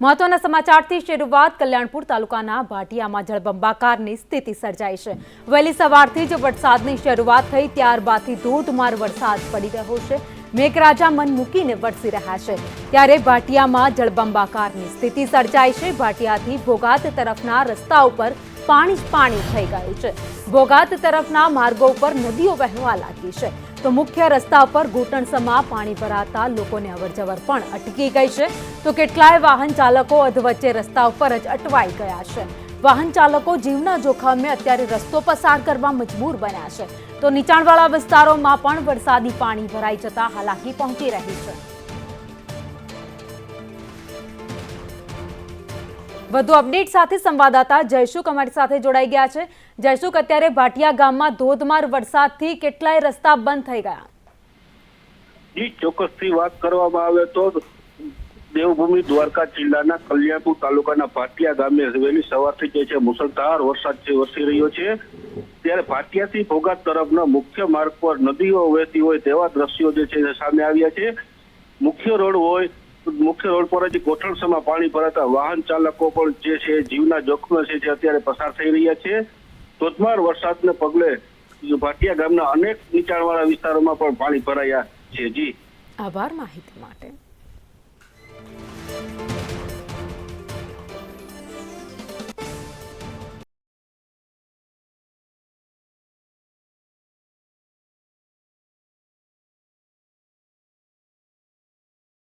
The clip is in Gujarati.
મહત્વના સમાચારથી શરૂઆત કલ્યાણપુર તાલુકાના ભાટિયામાં જળબંબાકારની સ્થિતિ સર્જાઈ છે. વહેલી સવારથી જ વરસાદની શરૂઆત થઈ, ત્યારબાદથી ધોધમાર વરસાદ પડી રહ્યો છે. મેઘરાજા મન મૂકીને વરસી રહ્યા છે. ત્યારે ભાટિયામાં જળબંબાકારની સ્થિતિ સર્જાઈ છે. ભાટિયાથી ભોગાત તરફના રસ્તા ઉપર પાણી પાણી થઈ ગયું છે. ભોગાત તરફના માર્ગો ઉપર નદીઓ વહેવા લાગી છે. તો મુખ્ય રસ્તા પર ઘૂંટણસમાં પાણી ભરાતા લોકોને અવરજવર પણ અટકી ગઈ છે. તો કેટલાય વાહન ચાલકો અધવચ્ચે રસ્તા ઉપર જ અટવાઈ ગયા છે. વાહન ચાલકો જીવના જોખમે અત્યારે રસ્તો પસાર કરવા મજબૂર બન્યા છે. તો નીચાણવાળા વિસ્તારોમાં પણ વરસાદી પાણી ભરાઈ જતા હાલાકી પહોંચી રહી છે. વધુ અપડેટ સાથે સંવાદદાતા જયસુખ અમારી સાથે જોડાઈ ગયા છે. જયસુખ અત્યારે ભાટિયા ગામમાં ધોધમાર વરસાદથી કેટલાય રસ્તા બંધ થઈ ગયા? જી, ચોક્કસથી વાત કરવામાં આવે તો દેવભૂમિ દ્વારકા જિલ્લાના કલ્યાણપુર તાલુકાના ભાટિયા ગામે વહેલી સવારથી જે છે મુસળધાર વરસાદ છે વરસી રહ્યો છે. ત્યારે ભાટિયાથી ભોગાત તરફના મુખ્ય માર્ગ પર નદીઓ વહેતી હોય તેવા દ્રશ્યો જે છે સામે આવ્યા છે. મુખ્ય રોડ હોય મુખ્ય રોડ પર જ ગોઠણસમાં પાણી ભરાતા વાહન ચાલકો પણ જે છે, જીવના જોખમે છે જે અત્યારે પસાર થઈ રહ્યા છે. ધોધમાર વરસાદને પગલે ભાટિયા ગામના અનેક નીચાણવાળા વિસ્તારોમાં પણ પાણી ભરાયા છે. જી. આભાર માહિતી માટે.